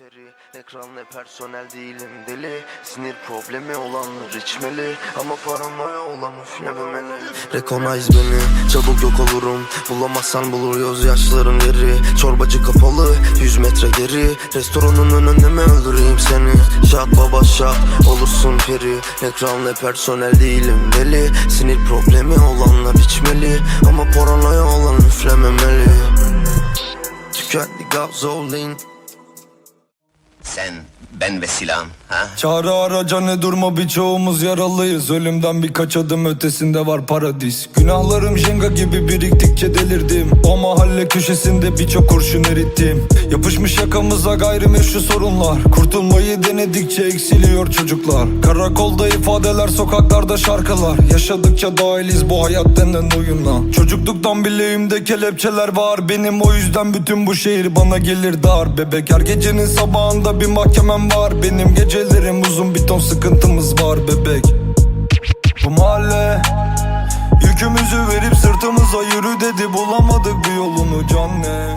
feri Ekran ne personel değilim deli. Sinir problemi olanlar içmeli Ama paranoya olan üflememeli Recognize beni çabuk yok olurum. Bulamazsan bulur yaşların yeri. Çorbacı kapalı 100 metre geri. Restoranın önünde mi öldüreyim seni. Şat baba şat olursun peri. Ekran ne personel değilim deli. Sinir problemi olanlar içmeli Ama paranoya olan üflememeli. Tükenli gazolin Sen, ben ve silahım ha? Çağrı araca ne durma birçoğumuz yaralıyız. Ölümden birkaç adım ötesinde var paradis. Günahlarım jenga gibi biriktikçe delirdim. O mahalle köşesinde birçok kurşun erittim. Yapışmış yakamıza gayrimeşru sorunlar. Kurtulmayı denedikçe eksiliyor çocuklar. Karakolda ifadeler sokaklarda şarkılar. Yaşadıkça dahiliz bu hayat denen oyuna Çocukluktan bileğimde kelepçeler var. Benim o yüzden bütün bu şehir bana gelir dar. Bebek her gecenin sabahında bir mahkemem var Benim gecelerim uzun. Bir ton sıkıntımız var bebek. Bu mahalle Yükümüzü verip sırtımıza yürü dedi. Bulamadık bir yolunu canne